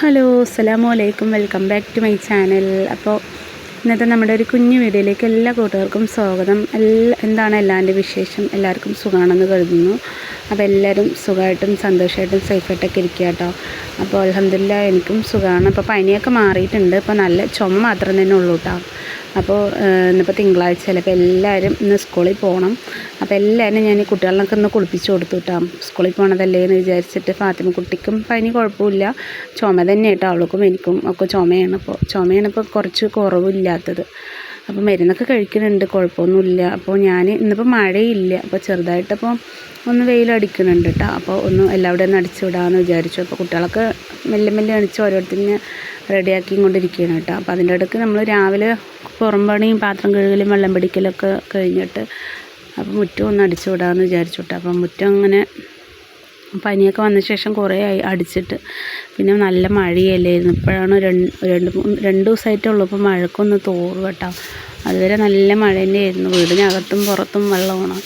Hello അസ്സലാമു welcome back to my channel. അപ്പോൾ ഇന്നത്തെ നമ്മുടെ ഒരു കുഞ്ഞു വീഡിയോയിലേക്ക് എല്ലാ കൂട്ടുകാർക്കും സ്വാഗതം. എല്ലാ എന്താണ് എല്ലാവരുടെ വിശേഷം? എല്ലാവർക്കും സുഖമാണെന്ന് കരുതുന്നു. അപ്പോൾ എല്ലാവരും സുഖമായിട്ടും സന്തോഷമായിട്ടും സേഫായിട്ടൊക്കെ ഇരിക്കുക കേട്ടോ. അപ്പോൾ അലഹമില്ല എനിക്കും സുഖമാണ് അപ്പോൾ പനിയൊക്കെ മാറിയിട്ടുണ്ട്. ഇപ്പോൾ നല്ല ചുമ മാത്രം തന്നെ ഉള്ളൂ കേട്ടോ. അപ്പോൾ ഇന്നിപ്പോൾ തിങ്കളാഴ്ച അല്ലേ അപ്പോൾ എല്ലാവരും ഇന്ന് സ്കൂളിൽ പോകണം അപ്പോൾ എല്ലാവരും ഞാൻ ഈ ഇന്ന് കുളിപ്പിച്ച് കൊടുത്തു കേട്ടോ സ്കൂളിൽ പോകണതല്ലേ എന്ന് വിചാരിച്ചിട്ട് ഫാത്തിമ കുട്ടിക്കും പനി കുഴപ്പമില്ല. ചുമ തന്നെ കേട്ടോ അവൾക്കും എനിക്കും ഒക്കെ ചുമയാണ്. ഇപ്പോൾ ചുമയാണ് ഇപ്പോൾ കുറച്ച് കുറവില്ലാത്തത്. അപ്പോൾ മരുന്നൊക്കെ കഴിക്കുന്നുണ്ട് കുഴപ്പമൊന്നുമില്ല. അപ്പോൾ ഞാൻ ഇന്നിപ്പോൾ മഴയില്ല. അപ്പോൾ ചെറുതായിട്ടപ്പോൾ ഒന്ന് വെയിലടിക്കുന്നുണ്ട് കേട്ടോ അപ്പോൾ ഒന്ന് എല്ലാവരുടെയും ഒന്ന് അടിച്ചു വിടാമെന്ന് വിചാരിച്ചു. അപ്പോൾ കുട്ടികളൊക്കെ മെല്ലെ മെല്ലെ അടിച്ച് ഓരോരുത്തരിനെ റെഡിയാക്കി കൊണ്ടിരിക്കുകയാണ് കേട്ടോ അപ്പോൾ അതിന്റെ ഇടയ്ക്ക് നമ്മൾ രാവിലെ പുറം പണിയും പാത്രം കഴുകലും വെള്ളം പിടിക്കലൊക്കെ കഴിഞ്ഞിട്ട് അപ്പോൾ മുറ്റം ഒന്ന് അടിച്ചു വിടാമെന്ന് വിചാരിച്ചു കേട്ടോ അപ്പം മുറ്റം അങ്ങനെ പനിയൊക്കെ വന്ന ശേഷം കുറേ ആയി അടിച്ചിട്ട്. പിന്നെ നല്ല മഴയല്ലായിരുന്നു. ഇപ്പോഴാണ് രണ്ട് രണ്ട് രണ്ട് ദിവസമായിട്ടുള്ളൂ ഇപ്പോൾ മഴക്കൊന്ന് തോറും കേട്ടോ. അതുവരെ നല്ല മഴ തന്നെയായിരുന്നു. വീടിനകത്തും പുറത്തും വെള്ളമാണ്.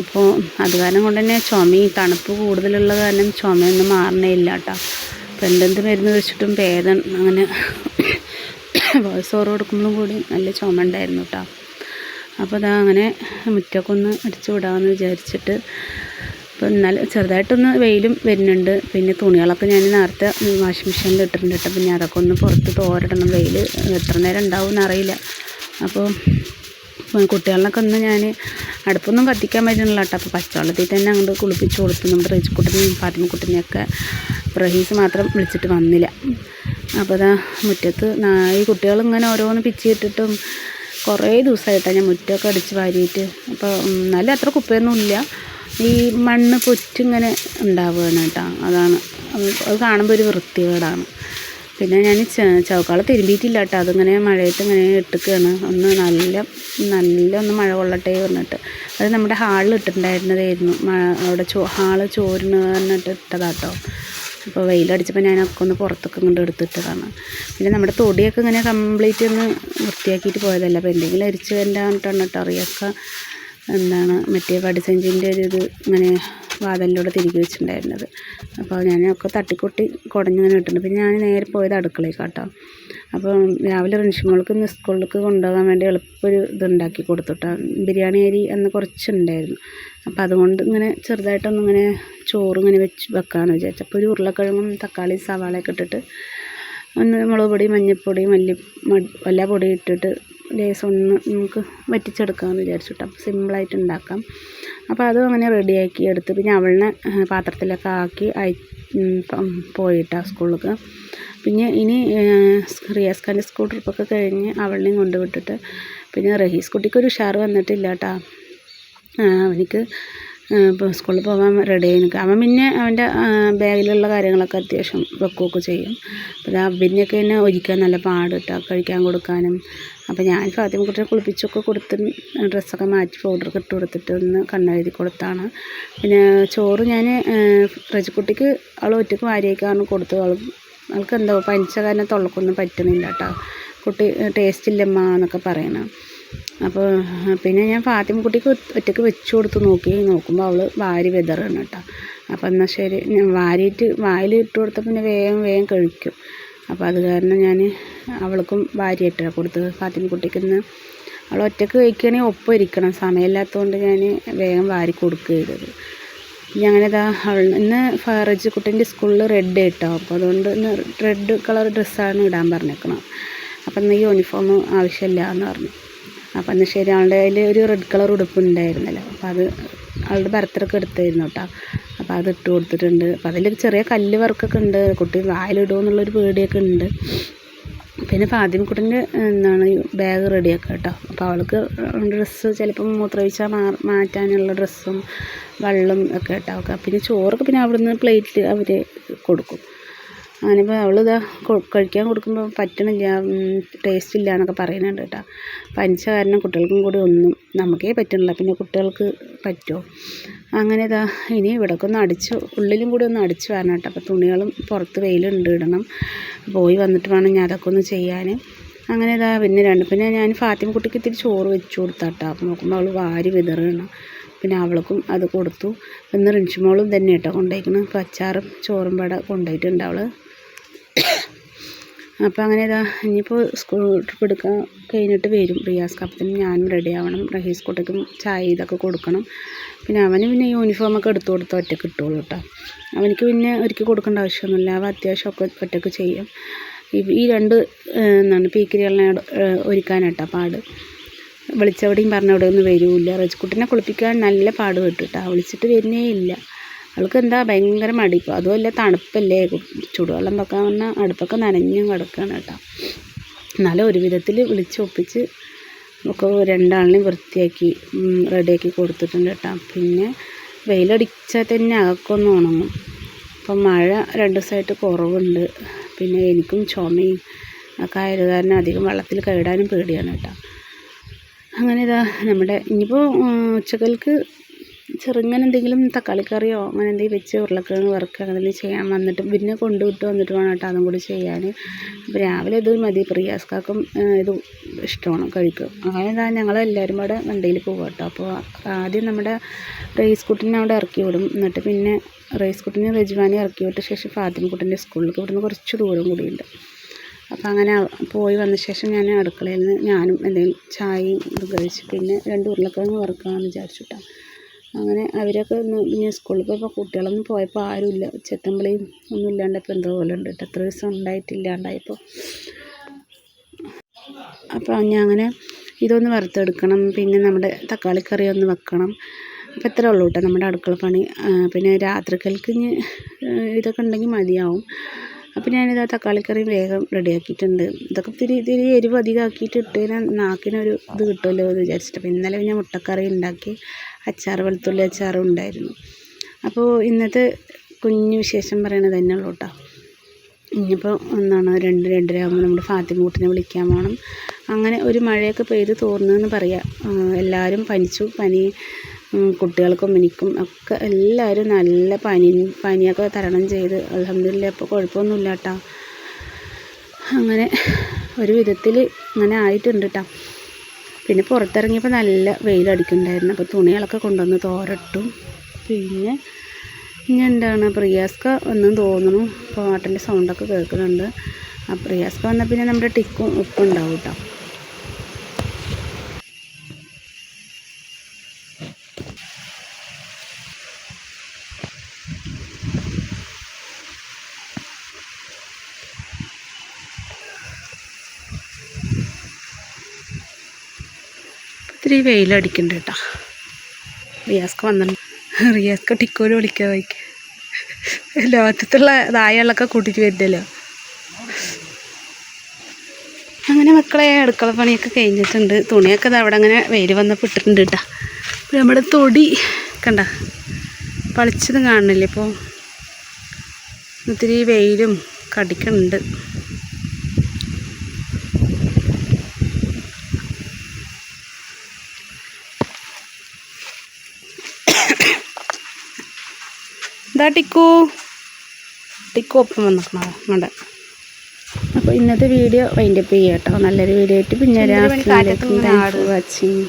അപ്പോൾ അത് കാരണം കൊണ്ട് തന്നെ ചുമയും തണുപ്പ് കൂടുതലുള്ള കാരണം ചുമയൊന്നും മാറണേ ഇല്ല കേട്ടോ. അപ്പോൾ എന്തെന്ത് മരുന്ന് വെച്ചിട്ടും ഭേദം അങ്ങനെ വോയിസ് ഓവർ കൊടുക്കുമ്പോഴും കൂടി നല്ല ചുമ ഉണ്ടായിരുന്നു കേട്ടോ. അപ്പോൾ അതാ അങ്ങനെ മുറ്റൊക്കെ ഒന്ന് അടിച്ചു വിടാമെന്ന് വിചാരിച്ചിട്ട് അപ്പോൾ എന്നാൽ ചെറുതായിട്ടൊന്ന് വെയിലും വരുന്നുണ്ട്. പിന്നെ തുണികളൊക്കെ ഞാൻ നേരത്തെ വാഷിംഗ് മെഷീനിൽ ഇട്ടിട്ടുണ്ട് കേട്ടോ. പിന്നെ അതൊക്കെ ഒന്ന് പുറത്ത് തോരടണം. വെയിൽ എത്ര നേരം ഉണ്ടാവും എന്നറിയില്ല. അപ്പോൾ കുട്ടികളിലൊക്കെ ഒന്ന് ഞാൻ അടുപ്പൊന്നും കത്തിക്കാൻ പറ്റുന്നില്ല കേട്ടോ. അപ്പോൾ പച്ചവെള്ളത്തിൽ തന്നെ അങ്ങോട്ട് കുളിപ്പിച്ച് കൊടുത്തു നമ്മുടെ റേച്ചിക്കുട്ടിനെയും ഫാത്തിമക്കുട്ടനെയൊക്കെ റഹീസ് മാത്രം വിളിച്ചിട്ട് വന്നില്ല. അപ്പോൾ അതാ മുറ്റത്ത് ഈ കുട്ടികൾ ഇങ്ങനെ ഓരോന്ന് പിച്ചിട്ടിട്ടും കുറേ ദിവസമായിട്ടാണ് ഞാൻ മുറ്റമൊക്കെ അടിച്ച് വാരിയിട്ട്. അപ്പോൾ എന്നാലും അത്ര കുപ്പയൊന്നും ഇല്ല ഈ മണ്ണ് പൊറ്റിങ്ങനെ ഉണ്ടാവുകയാണ് കേട്ടോ. അതാണ്. അത് കാണുമ്പോൾ ഒരു വൃത്തികേടാണ്. പിന്നെ ഞാൻ ചവക്കാളെ തിരുമ്പിയിട്ടില്ല കേട്ടോ. അതിങ്ങനെ മഴയത്ത് ഇങ്ങനെ ഇട്ടിക്കുകയാണ് ഒന്ന് നല്ല നല്ല ഒന്ന് മഴ കൊള്ളട്ടെ പറഞ്ഞിട്ട്. അത് നമ്മുടെ ഹാളിൽ ഇട്ടിട്ടുണ്ടായിരുന്നതായിരുന്നു. മഴ അവിടെ ചോ ഹാൾ ചോരിന് പറഞ്ഞിട്ട് ഇട്ടതാട്ടോ അപ്പോൾ വെയിലടിച്ചപ്പോൾ ഞാനൊക്കെ ഒന്ന് പുറത്തൊക്കെ കൊണ്ട് എടുത്തിട്ടതാണ്. പിന്നെ നമ്മുടെ തൊടിയൊക്കെ ഇങ്ങനെ കംപ്ലീറ്റ് ഒന്ന് വൃത്തിയാക്കിയിട്ട് പോയതല്ല. അപ്പോൾ എന്തെങ്കിലും അരിച്ച് വരണ്ടാന്നിട്ടാണ് കേട്ടോ. അറിയൊക്കെ എന്താണ് മറ്റേ വടിസഞ്ചിന്റെ ഒരു ഇത് ഇങ്ങനെ വാതിലിലൂടെ തിരികെ വെച്ചിട്ടുണ്ടായിരുന്നത്. അപ്പോൾ ഞാനൊക്കെ തട്ടിക്കൊട്ടി കുടഞ്ഞിങ്ങനെ ഇട്ടിട്ടുണ്ട്. പിന്നെ ഞാൻ നേരെ പോയത് അടുക്കളയിൽ കേട്ടോ അപ്പോൾ രാവിലെ റിൻഷിമോൾക്ക് ഇന്ന് സ്കൂളിലേക്ക് കൊണ്ടുപോകാൻ വേണ്ടി എളുപ്പമൊരു ഇതുണ്ടാക്കി കൊടുത്തുട്ടോ. ബിരിയാണി അരി അന്ന് കുറച്ചുണ്ടായിരുന്നു. അപ്പോൾ അതുകൊണ്ട് ഇങ്ങനെ ചെറുതായിട്ടൊന്നും ഇങ്ങനെ ചോറ് ഇങ്ങനെ വെച്ച് വെക്കാമെന്ന് വിചാരിച്ചു. അപ്പോൾ ഒരു ഉരുളക്കിഴങ്ങും തക്കാളി സവാളയൊക്കെ ഇട്ടിട്ട് ഒന്ന് മുളക് പൊടി മഞ്ഞൾപ്പൊടി മല്ലി എല്ലാ പൊടി ഇട്ടിട്ട് ലേസം ഒന്ന് നമുക്ക് വറ്റിച്ചെടുക്കാമെന്ന് വിചാരിച്ചിട്ട് അപ്പോൾ സിമ്പിളായിട്ട് ഉണ്ടാക്കാം. അപ്പോൾ അതും അങ്ങനെ റെഡിയാക്കി എടുത്ത് പിന്നെ അവളിനെ പാത്രത്തിലൊക്കെ ആക്കി അയ പോയിട്ടാ സ്കൂളിലേക്ക്. പിന്നെ ഇനി റിയാസ് ഖാന്റെ സ്കൂൾ ട്രിപ്പൊക്കെ കഴിഞ്ഞ് അവളിനെയും കൊണ്ടുവിട്ടിട്ട് പിന്നെ റഹീസ് കുട്ടിക്ക് ഒരു ഉഷാർ വന്നിട്ടില്ല കേട്ടോ. അവനിക്ക് ഇപ്പോൾ സ്കൂളിൽ പോകാൻ റെഡി ആയി നിൽക്കുക. അവൻ പിന്നെ അവന്റെ ബാഗിലുള്ള കാര്യങ്ങളൊക്കെ അത്യാവശ്യം വെക്കുകയൊക്കെ ചെയ്യും. അപ്പോൾ അബിനെയൊക്കെ എന്നെ ഒരുക്കാൻ നല്ല പാട് കേട്ടോ കഴിക്കാൻ കൊടുക്കാനും. അപ്പോൾ ഞാൻ ഫാത്തിമ കുട്ടിയെ കുളിപ്പിച്ചൊക്കെ കൊടുത്ത് ഡ്രസ്സൊക്കെ മാറ്റി പൗഡറൊക്കെ ഇട്ട് കൊടുത്തിട്ട് ഒന്ന് കണ്ണെഴുതി കൊടുത്താണ്. പിന്നെ ചോറ് ഞാൻ റജിക്കുട്ടിക്ക് അവൾ ഒറ്റയ്ക്ക് വാരിയേക്കാണ് കൊടുത്തു. അവൾ അവൾക്ക് എന്തോ പനിച്ച കാരണം തൊള്ളക്കൊന്നും പറ്റുന്നില്ല കേട്ടോ കുട്ടി ടേസ്റ്റ് ഇല്ലമ്മ എന്നൊക്കെ പറയണം. അപ്പോൾ പിന്നെ ഞാൻ ഫാത്തിമ കുട്ടിക്ക് ഒറ്റയ്ക്ക് വെച്ച് കൊടുത്ത് നോക്കി നോക്കുമ്പോൾ അവൾ വാരി വിതറാണ് കേട്ടോ. അപ്പോൾ എന്നാൽ ശരി ഞാൻ വാരിയിട്ട് വായിൽ ഇട്ട് കൊടുത്തപ്പോൾ പിന്നെ വേഗം വേഗം കഴിക്കും. അപ്പോൾ അത് കാരണം ഞാൻ അവൾക്കും വാരി ഇട്ടാണ് കൊടുത്തത്. ഫാത്തിമ കുട്ടിക്ക് ഇന്ന് അവൾ ഒറ്റയ്ക്ക് കഴിക്കുകയാണെങ്കിൽ ഒപ്പം ഇരിക്കണം. സമയമില്ലാത്തതുകൊണ്ട് ഞാൻ വേഗം വാരി കൊടുക്കുക ചെയ്തത്. ഇതാ അവൾ ഇന്ന് ഫറജ് കുട്ടീന്റെ സ്കൂളിൽ റെഡ് ഇട്ടോ അപ്പോൾ അതുകൊണ്ട് ഇന്ന് റെഡ് കളർ ഡ്രസ്സാണ് ഇടാൻ പറഞ്ഞേക്കണം അപ്പം ഇന്ന് യൂണിഫോം ആവശ്യമില്ല എന്ന് പറഞ്ഞു. അപ്പം എന്നാൽ ശരി അവളുടെ കയ്യിൽ ഒരു റെഡ് കളർ ഉടുപ്പ് ഉണ്ടായിരുന്നല്ലോ. അപ്പോൾ അത് അവളുടെ ബർത്ത്ഡേക്ക് എടുത്തായിരുന്നു കേട്ടോ അപ്പോൾ അത് ഇട്ട് കൊടുത്തിട്ടുണ്ട്. അപ്പോൾ അതിൽ ചെറിയ കല്ല് വർക്കൊക്കെ ഉണ്ട്. കുട്ടി വായിലിടുമോ എന്നുള്ളൊരു പേടിയൊക്കെ ഉണ്ട്. പിന്നെ ഫാത്തിമക്കുട്ടന്റെ എന്താണ് ബാഗ് റെഡിയാക്കുക കേട്ടോ അപ്പോൾ അവൾക്ക് ഡ്രസ്സ് ചിലപ്പം മൂത്രമൊഴിച്ചാൽ മാ മാറ്റാനുള്ള ഡ്രസ്സും വെള്ളം ഒക്കെ കേട്ടോ പിന്നെ ചോറൊക്കെ പിന്നെ അവിടുന്ന് പ്ലേറ്റ് അവർ കൊടുക്കും. അങ്ങനെ അവളിതാ കഴിക്കാൻ കൊടുക്കുമ്പോൾ പറ്റണില്ല ടേസ്റ്റ് ഇല്ല എന്നൊക്കെ പറയുന്നുണ്ട് കേട്ടോ. പനിച്ച കാരണം കുട്ടികൾക്കും കൂടി ഒന്നും നമുക്കേ പറ്റണില്ല. പിന്നെ കുട്ടികൾക്ക് പറ്റുമോ അങ്ങനെ ഇതാ ഇനി ഇവിടൊക്കെ ഒന്ന് അടിച്ച് ഉള്ളിലും കൂടി ഒന്ന് അടിച്ച് വരണം കേട്ടോ. അപ്പോൾ തുണികളും പുറത്ത് വെയിലുണ്ട് ഇടണം. പോയി വന്നിട്ട് വേണം ഞാൻ അതൊക്കെ ഒന്ന് ചെയ്യാൻ അങ്ങനെ ഇതാ പിന്നെ രണ്ട് പിന്നെ ഞാൻ ഫാത്തിമ കുട്ടിക്ക് ഇത്തിരി ചോറ് വെച്ച് കൊടുത്താട്ടോ അപ്പോൾ നോക്കുമ്പോൾ അവൾ വാരി വിതറണം. പിന്നെ അവൾക്കും അത് കൊടുത്തു. ഇന്ന് റിൻഷിമോളും തന്നെ കേട്ടോ കൊണ്ടുപോയിക്കണം അപ്പോൾ അച്ചാറും ചോറും പട കൊണ്ടുപോയിട്ടുണ്ട് അവൾ അപ്പോൾ അങ്ങനെ ഇതാ ഇനിയിപ്പോൾ സ്കൂൾ ട്രിപ്പ് എടുക്കാൻ കഴിഞ്ഞിട്ട് വരും. റിയാസ്ക്ക് അപ്പത്തിന് ഞാനും റെഡി ആവണം. റഹീസ് കുട്ടിക്കും ചായ ഇതൊക്കെ കൊടുക്കണം. പിന്നെ അവന് പിന്നെ യൂണിഫോമൊക്കെ എടുത്തു കൊടുത്ത് ഒറ്റയ്ക്ക് കിട്ടുള്ളൂ കേട്ടോ അവനിക്ക് പിന്നെ ഒരുക്കി കൊടുക്കേണ്ട ആവശ്യമൊന്നുമില്ല. അവ അത്യാവശ്യമൊക്കെ ഒറ്റയ്ക്ക് ചെയ്യും. ഈ- രണ്ട് എന്താണ് പീക്കിരികളെ ഒരുക്കാനായിട്ടാ പാട്. വിളിച്ചവിടെയും പറഞ്ഞവിടെ ഒന്നും വരില്ല റജിക്കുട്ടിനെ കുളിപ്പിക്കാൻ നല്ല പാട് കേട്ടിട്ടാ കേട്ടോ വിളിച്ചിട്ട് വരുന്നേ ഇല്ല. അവൾക്ക് എന്താ ഭയങ്കര മടിപ്പ് അതുമല്ല തണുപ്പല്ലേ? ചുടുവെള്ളം വെക്കാൻ പറഞ്ഞാൽ അടുപ്പൊക്കെ നനഞ്ഞും കിടക്കുകയാണ് കേട്ടോ. എന്നാലും ഒരു വിധത്തിൽ വിളിച്ചൊപ്പിച്ച് നമുക്ക് രണ്ടാളിനെയും വൃത്തിയാക്കി റെഡിയാക്കി കൊടുത്തിട്ടുണ്ട് കേട്ടോ. പിന്നെ വെയിലടിച്ചാൽ തന്നെ അകക്കൊന്ന് ഉണങ്ങും. അപ്പം മഴ രണ്ട് ദിവസമായിട്ട് കുറവുണ്ട്. പിന്നെ എനിക്കും ചുമയും ഒക്കെ ആയത് കാരണം അധികം വെള്ളത്തിൽ കയടാനും പേടിയാണ് കേട്ടോ. അങ്ങനെ ഇതാ നമ്മുടെ ഇനിയിപ്പോൾ ഉച്ചക്കൽക്ക് ചെറുങ്ങനെ എന്തെങ്കിലും തക്കാളി കറിയോ അങ്ങനെ എന്തെങ്കിലും വെച്ച് ഉരുളക്കിഴങ്ങ് വറുക്കുക അങ്ങനെ ചെയ്യാൻ വന്നിട്ട് പിന്നെ കൊണ്ടുവിട്ട് വന്നിട്ട് വേണം കേട്ടോ അതും കൂടി ചെയ്യാൻ. അപ്പോൾ രാവിലെ ഇത് മതി പ്രിയാസ്കാക്കും ഇത് ഇഷ്ടമാണ് കഴിക്കും അങ്ങനെ ഇതാ ഞങ്ങളെല്ലാവരും കൂടെ വണ്ടിയിൽ പോകും കേട്ടോ. അപ്പോൾ ആദ്യം നമ്മുടെ റേസ് കുട്ടിനെ അവിടെ ഇറക്കി വിടും. എന്നിട്ട് പിന്നെ റേസ് കുട്ടിനെ റെജുവാനെ ഇറക്കി വിട്ട ശേഷം ഫാത്തിമക്കുട്ടിന്റെ സ്കൂളിലേക്ക്. ഇവിടുന്ന് കുറച്ച് ദൂരം കൂടിയുണ്ട്. അപ്പോൾ അങ്ങനെ പോയി വന്ന ശേഷം ഞാൻ അടുക്കളയിൽ നിന്ന് ഞാനും എന്തെങ്കിലും ചായയും ഇത് കഴിച്ച് പിന്നെ രണ്ട് ഉരുളക്കിഴങ്ങ് വറുക്കാമെന്ന് വിചാരിച്ചു കേട്ടോ. അങ്ങനെ അവരൊക്കെ ഒന്ന് ഇനി സ്കൂളിൽ പോയപ്പോൾ കുട്ടികളൊന്നും പോയപ്പോൾ ആരുമില്ല. ചെത്തമ്പളിയും ഒന്നും ഇല്ലാണ്ടപ്പോൾ എന്തോ പോലെ ഉണ്ട് എത്ര ദിവസം ഉണ്ടായിട്ടില്ലാണ്ടായപ്പോൾ അപ്പോൾ ഞാൻ അങ്ങനെ ഇതൊന്ന് വറുത്തെടുക്കണം. പിന്നെ നമ്മുടെ തക്കാളിക്കറി ഒന്ന് വെക്കണം. അപ്പോൾ ഇത്രേ ഉള്ളൂ കേട്ടോ നമ്മുടെ അടുക്കള പണി. പിന്നെ രാത്രിക്കൽക്ക് ഇനി ഇതൊക്കെ ഉണ്ടെങ്കിൽ മതിയാവും. അപ്പോൾ ഞാനിത് ആ തക്കാളിക്കറിയും വേഗം റെഡിയാക്കിയിട്ടുണ്ട്. ഇതൊക്കെ ഇത്തിരി ഇത്തിരി എരിവ് അധികം ആക്കിയിട്ട് ഇട്ട് കഴിഞ്ഞാൽ നാക്കിനൊരു ഇത് കിട്ടുമല്ലോ എന്ന് വിചാരിച്ചിട്ട്. അപ്പോൾ ഇന്നലെ ഞാൻ മുട്ടക്കറി ഉണ്ടാക്കി. അച്ചാർ വെളുത്തുള്ളി അച്ചാറും ഉണ്ടായിരുന്നു. അപ്പോൾ ഇന്നത്തെ കുഞ്ഞു വിശേഷം പറയണത് തന്നെ ഉള്ളൂ കേട്ടോ. ഇനിയിപ്പോൾ എന്താണ് രണ്ട് രണ്ടര ആകുമ്പോൾ നമ്മുടെ ഫാത്തിമൂട്ടിനെ വിളിക്കാൻ പോകണം അങ്ങനെ ഒരു മഴയൊക്കെ പെയ്ത് തോർന്നു എന്ന് പറയാം. എല്ലാവരും പനിച്ചു. പനി കുട്ടികൾക്കും എനിക്കും ഒക്കെ എല്ലാവരും നല്ല പനി പനിയൊക്കെ തരണം ചെയ്ത്. അലഹമില്ല ഇപ്പോൾ കുഴപ്പമൊന്നുമില്ല കേട്ടോ അങ്ങനെ ഒരു വിധത്തിൽ അങ്ങനെ ആയിട്ടുണ്ട് കേട്ടോ പിന്നെ പുറത്തിറങ്ങിയപ്പോൾ നല്ല വെയിലടിക്കുന്നുണ്ടായിരുന്നു. അപ്പോൾ തുണികളൊക്കെ കൊണ്ടുവന്ന് തോരട്ടും. പിന്നെ ഇനി എന്താണ് പ്രിയാസ്ക ഒന്നും തോന്നുന്നു. പാട്ടിന്റെ സൗണ്ടൊക്കെ കേൾക്കുന്നുണ്ട്. ആ പ്രിയാസ്ക വന്നാൽ പിന്നെ നമ്മുടെ ടിക്കും ഉപ്പുണ്ടാവും കേട്ടോ ഇത്തിരി വെയിലടിക്കുന്നുണ്ട് കേട്ടോ. റിയാസ്ക്ക് വന്നിട്ടുണ്ട് റിയാസ്ക്ക് ടിക്കോൽ വിളിക്കാൻ വയ്ക്കും ലോകത്തുള്ള ദായകളൊക്കെ കൂട്ടിയിട്ട് വരുന്നല്ലോ അങ്ങനെ മക്കളെ അടുക്കള പണിയൊക്കെ കഴിഞ്ഞിട്ടുണ്ട്. തുണിയൊക്കെ അവിടെ അങ്ങനെ വെയിൽ വന്നപ്പോൾ ഇട്ടിട്ടുണ്ട് കേട്ടോ. നമ്മുടെ തൊടി കണ്ട പളിച്ചത് കാണുന്നില്ലേ ഇപ്പോൾ ഒത്തിരി വെയിലും കടിക്കുന്നുണ്ട് ടിക്കു. ടിക്കു ഒപ്പം വന്നിക്കണോ? അങ്ങോട്ട്. അപ്പോൾ ഇന്നത്തെ വീഡിയോ വൈൻഡപ്പ് ചെയ്യാം കേട്ടോ നല്ലൊരു വീഡിയോ ആയിട്ട് പിന്നെ വാച്ചിങ്